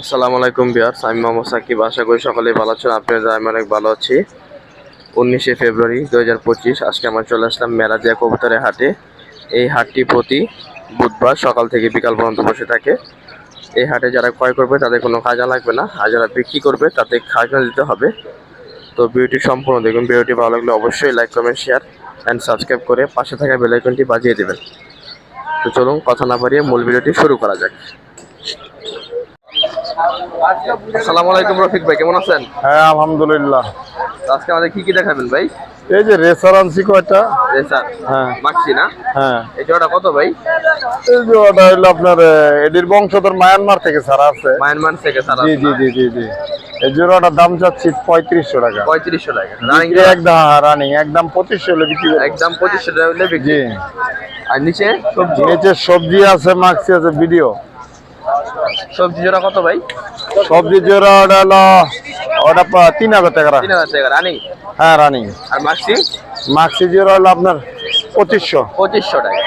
আসসালামু আলাইকুম বিয়ার্স আমি মোহাম্মদ সাকিব। আশা করি সকলেই ভালো আছেন আপনাদের আমি অনেক ভালো আছি। উনিশে ফেব্রুয়ারি দু হাজার পঁচিশ, আজকে আমরা চলে আসলাম মেলাজিয়া কবুতরের হাটে। এই হাটটি প্রতি বুধবার সকাল থেকে বিকাল পর্যন্ত বসে থাকে। এই হাটে যারা ক্রয় করবে, তাদের কোনো খাজা লাগবে না। আর যারা বিক্রি করবে তাদের খাজনা দিতে হবে। তো ভিডিওটি সম্পূর্ণ দেখুন। ভিডিওটি ভালো লাগলে অবশ্যই like, comment, share and subscribe করে পাশে থাকা বেল আইকনটি বাজিয়ে দেবেন। তো চলুন, কথা না বাড়িয়ে মূল ভিডিওটি শুরু করা যাক। আসসালামু আলাইকুম রফিক ভাই কেমন আছেন? হ্যাঁ আলহামদুলিল্লাহ। আজকে আমাদের কি কি দেখাবেন ভাই? এই যে রেসার আনছি কয়টা রেসার হ্যাঁ। মাখছি না? হ্যাঁ। এই জোড়াটা কত ভাই? এই যে ওটা হইল আপনার বংশধর মায়ানমার থেকে ছাড়া আছে। মায়ানমার থেকে সারা জি জি জি জি জি। এই জোড়াটার দাম চাচ্ছি পঁয়ত্রিশশো টাকা। পঁয়ত্রিশশো টাকা। রানিং একদম রানিং একদম পঁচিশশো হলে বিক্রি একদম পঁচিশশো টাকা হলে বিক্রি। আর নিচে? সবজি নিচে সবজি আছে মাক্সি আছে ভিডিও সবজি জোড়া কত ভাই? সবজি জোড়া ওটা হলো ওটা তিন হাজার টাকা তিন হাজার টাকা রানিং হ্যাঁ রানিং আর মাক্সি মাক্সি জোড়া হলো আপনার পঁচিশশো। পঁচিশশো টাকা।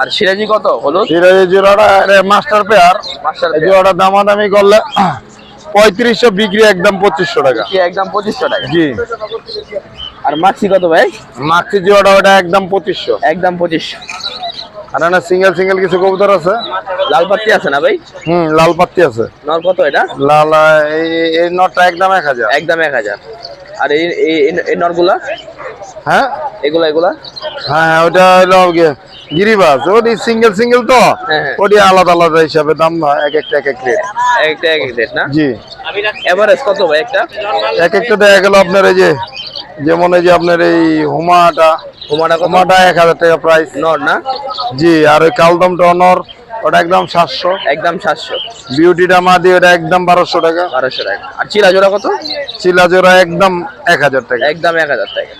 আর সিরাজি কত? হলুদ? সিরাজি জোড়াটা মাস্টার পেয়ার মাস্টার জোড়াটা দামাদামি করলে পঁয়ত্রিশশো বিক্রি একদম পঁচিশশো টাকা। একদম পঁচিশশো টাকা। জি। আর মাক্সি কত ভাই? মাক্সি জোড়াটা ওটা একদম পঁচিশশো। একদম পঁচিশশো। আর না সিঙ্গেল সিঙ্গেল কিছু কবুতর আছে? লাল পাত্তি আছে না ভাই? হুম লাল পাত্তি আছে। নর কত এটা? লাল এই নটটা একদম এক হাজার। একদম এক হাজার। আর এই এই- নরগুলা? হ্যাঁ? এগুলা এগুলা? হ্যাঁ হ্যাঁ ওটা হলো গিরিবাস। ওটি সিঙ্গেল সিঙ্গেল তো? হ্যাঁ, হ্যাঁ। ওটি আলাদা আলাদা হিসাবে দাম এক একটা এক এক রেট একটা এক এক রেট না? জি। এভারেজ কত ভাই একটা? এক একটা দেখা গেল আপনার এই যে যেমন এই যে আপনার এই হুমাটা হুমাটা হুমাটা এক হাজার টাকা প্রাইস নর না? জি আর ওই কালদমটা অনর ওটা একদম সাতশো। একদম সাতশো। বিউটিটা মাদি ওটা একদম বারোশো টাকা। বারোশো টাকা। আর চিলা জোড়া কত? চিলা জোড়া একদম এক হাজার টাকা। একদম এক হাজার টাকা।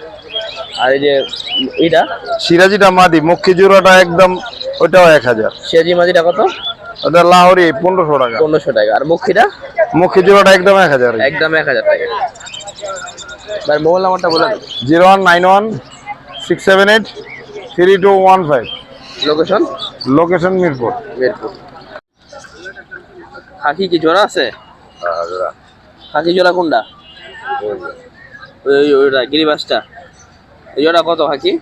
আর এই যে এটা? সিরাজিটা মাদি মক্ষী জোড়াটা একদম ওটাও এক হাজার। সেজি মাঝিটা কত? ওটা লাহোরি পনেরোশো টাকা। পনেরোশো টাকা। আর মক্ষীটা মক্ষী জোড়াটা একদম এক হাজার। একদম এক হাজার টাকা। ভাই মোবাইল নাম্বারটা বলেন zero one nine one six seven eight three two one five. Location location Mirpur. Mirpur. খাকি কি জোড়া আছে? খাকি জোড়া কোনটা? ওই ওইটা গিরিবাসটা। এই জোড়া কত খাকি?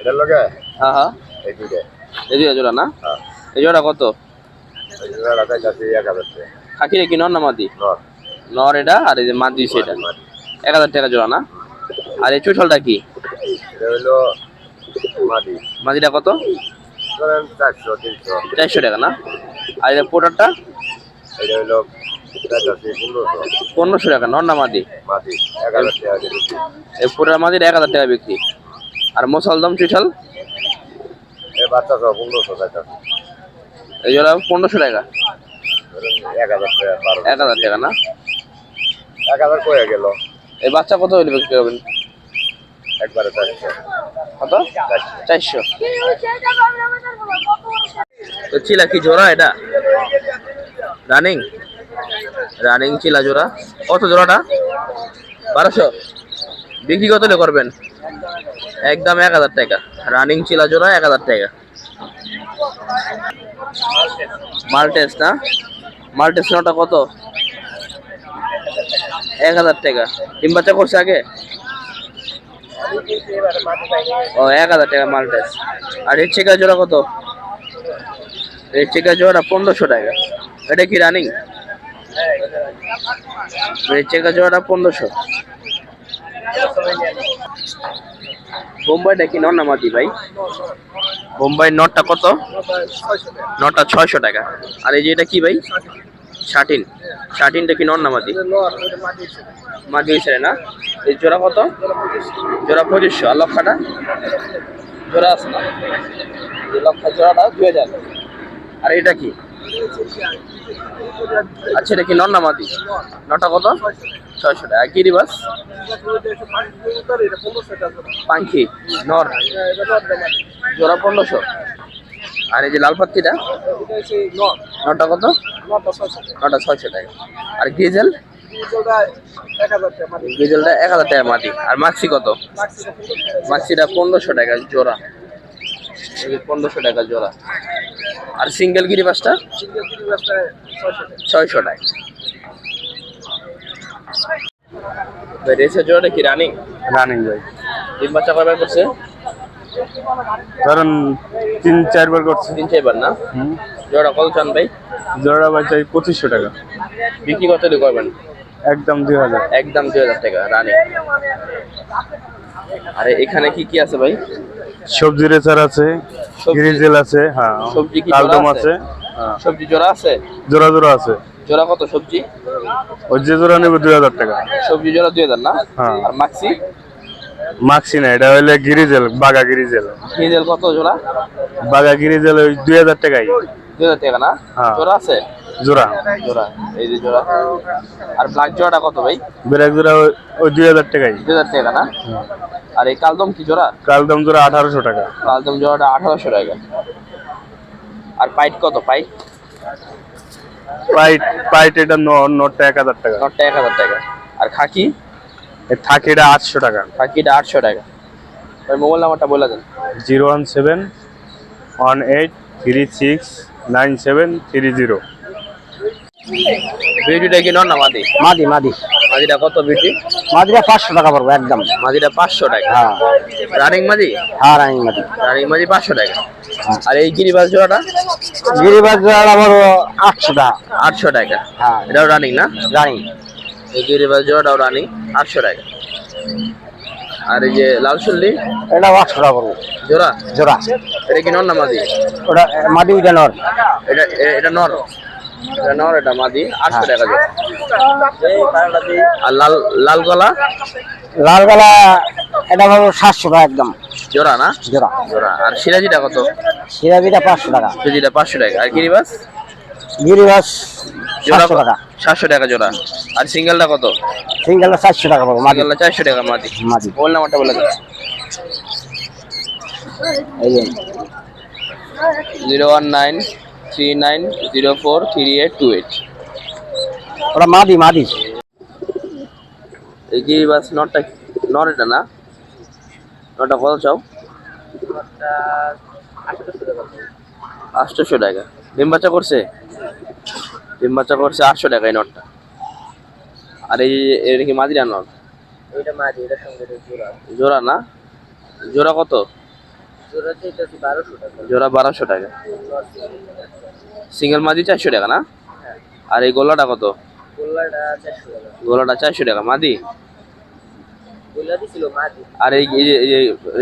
এটার লগে? হ্যাঁ হ্যাঁ। এই দুইটা। এই দুইটা জোড়া না? এই জোড়া কত? এই এক হাজার কি নর না মাদি? নর। এটা আর এই যে মাদি সেটা এক হাজার টাকা জোড়া না? আর এই চুঠলটা কি? মাদিটা কত? চারশো টাকা না? আর এই পোটারটা? পনেরোশো। টাকা নর না মাদি? এই পোটার মাদির এক হাজার টাকা বিক্রি। আর মশালদম চুঠাল এই জোড়া পনেরোশো টাকা। এক হাজার টাকা না? এক হাজার কয়ে গেল। এই বাচ্চা কত হইলে বিক্রি করবেন? একবারে চারশো। কত? চারশো। তো চিলা কি জোড়া এটা? রানিং? রানিং চিলা জোড়া। কত জোড়াটা? বারোশো। বিক্রি কত করবেন? একদম এক হাজার টাকা। রানিং চিলা জোড়া এক হাজার টাকা। মাল্টেস না? মাল্টেস নটা কত? এক হাজার টাকা। ডিম বাচ্চা করছে আগে? ও এক হাজার টাকা মাল্টেস আর রেড চেকার জোড়া কত? রেড চেকার জোড়া পনেরোশো টাকা। এটা কি রানিং? রেড চেকার জোড়াটা পনেরোশো। বোম্বাইটা কি নর না ভাই? বোম্বাই নটটা কত? নটটা ছয়শো টাকা। আর এই যে এটা কি ভাই? শার্টিন। শার্টিনটা কি নর না মাটি মাটি হয়েছে না? এই জোড়া কত? জোড়া পঁচিশশো। আর লক্ষাটা? জোড়া আছে না? লক্ষা জোড়াটা দুই হাজার। আর এটা কি? আচ্ছা এটা কি নর নামাতি নটা কত? ছয়শো টাকা। আর গিরিবাস পাঙ্খি। নর। জোড়া পনেরোশো। আর এই যে লাল পাত্তিটা নটা। কত? নটা ছয়শো টাকা। আর গ্রিজেল গ্রিজেলটা এক হাজার টাকা মাটি। আর মাক্সি কত? মাক্সিটা পনেরোশো টাকা জোড়া। পনেরোশো টাকা জোড়া। আর সিঙ্গেল গিরিবাসটা ছয়শো টাকা। ভাই রেসের জোড়াটা কি রানিং? রানিং ভাই। তিন বাচ্চা কয়বার করছে? ধরেন তিন চারবার করছে। তিন চারবার না? জোড়া কত চান ভাই? জোড়া ভাই চাই পঁচিশশো টাকা। বিক্রি করতে হলে করবেন? একদম দুই হাজার। একদম দুই হাজার টাকা রানিং। আরে এখানে কি কি আছে ভাই? সবজি রেচার আছে গ্রিজেল আছে হ্যাঁ। সবজি কি কালদম আছে? আছে? হ্যাঁ। সবজি জোড়া আছে? জোড়া জোড়া আছে। জোড়া কত সবজি? ওই যে জোড়া নেবে দুই হাজার টাকা। সবজি জোড়া দুই হাজার না? হ্যাঁ। আর মাক্সি মাক্সি না এটা হইলে গিরিজেল বাগা গিরিজেল। ডিজেল কত জোড়া? বাগা গিরিজেল ওই দুই হাজার টাকাই দুই হাজার টাকা না? হ্যাঁ। জোড়া আছে? জোড়া। জোড়া এই যে জোড়া। আর ব্ল্যাক জোড়াটা কত ভাই? ব্রেক জোড়া ওই- দুই হাজার টাকাই দুই হাজার টাকা না? আর এই কালদম কি জোড়া? কালদম জোড়া আঠারোশো টাকা। কালদম জোড়াটা আঠারোশো টাকা। আর পাইট কত পাইট? পাইট পাইট এটা ন নটটা এক হাজার টাকা। নটটা এক হাজার টাকা। আর খাকি? থাকিটা আটশো টাকা। খাকিটা আটশো টাকা। ওই মোবাইল নাম্বারটা বলে দেন। Zero one seven one eight three six nine seven three zero. বিউটিটা কি নন না মাদি? মাদি মাদি। মাদিটা কত বিউটি? মাদিটা পাঁচশো টাকা পড়ব একদম। মাদিটা পাঁচশো টাকা। হ্যাঁ। রানিং মাদি? হ্যাঁ রানিং মাদি। রানিং মাদি পাঁচশো টাকা। আর এই গিরিবাস জোড়াটা? গিরিবাজ আমার আটশো টাকা। আটশো টাকা। হ্যাঁ। এটাও রানিং না? রানিং। এই গিরিবাস জোড়াটাও রানিং আটশো টাকা। আর এই যে লাল চল্লি এটা আটশো টাকা পড়ব জোড়া? জোড়া। এটা কি নর না মাদি? ওটা মাদি ওইটা নর। এটা এটা নর। এটা নর এটা মাদি আটশো টাকা জোড়া। আর লাল লাল গলা? লাল গলা এটা পাবো সাতশো টাকা একদম। জোড়া না? জোড়া। জোড়া। আর সিরাজিটা কত? সিরাবিটা পাঁচশো টাকা। সিরাজিটা পাঁচশো টাকা। আর গিরিবাস? গিরিবাজ জোড়া টাকা। সাতশো টাকা জোড়া। আর সিঙ্গেলটা কত? সিঙ্গেলটা চারশো টাকা পড়ব মাদি। সিঙ্গেলটা চারশো টাকা মাদি। মাদি। মোবাইল নাম্বারটা বলে যে। Zero one nine three nine zero four three eight two eight. ওটা মাদি মাদি। এই গিরিবাস নটটা নর এটা না? নটটা কত চাও? আটশোশো টাকা। ডিম বাচ্চা করছে? ডিম বাচ্চা করছে আটশো টাকা এই নটটা। আর এই এটা কি মাদিরা নট। এটা মাদি এটা সঙ্গে জোড়া। জোড়া না? জোড়া কত? জোড়া বারোশো টাকা। সিঙ্গেল মাদি চারশো টাকা না? আর এই গোলাটা কত? গোলাটা চারশো টাকা। মাদি? আর এই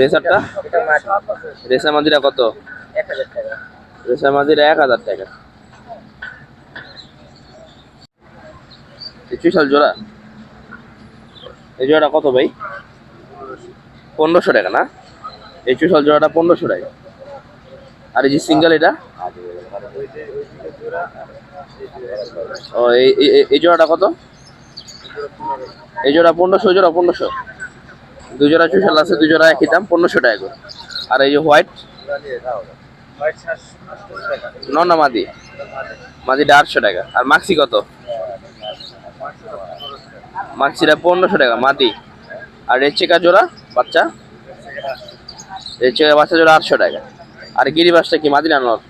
রেসারটা? রেসার মাদিরা কত? রেসার মাদিরা এক হাজার টাকা। চুইশাল জোড়া? এই জোড়াটা কত ভাই? পনেরোশো টাকা না? এই চুইশাল জোড়াটা পনেরোশো টাকা। আর এই যে সিঙ্গেল এটা? ও এই জোড়াটা কত? এই জোড়া পনেরোশো জোড়া পনেরোশো। দুই জোড়া চুইশাল আছে দুই জোড়া একই দাম পনেরোশো টাকা করে। আর এই যে হোয়াইট ন না মাদি। মাদিটা আটশো টাকা। আর মাক্সি কত? মাক্সিটা পনেরোশো টাকা, মাদি। আর রেড চেকা জোড়া, বাচ্চা? রেড চেকা বাচ্চা জোড়া আটশো টাকা। আর গিরি গিরিবাসটা কি, মাদি না নর?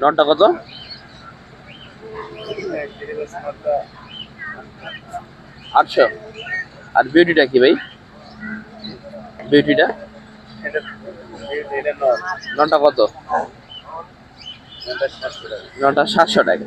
নরটা কত? আটশো। আর বিউটিটা কি ভাই? বিউটিটা নটা কত? নটা সাতশো টাকা।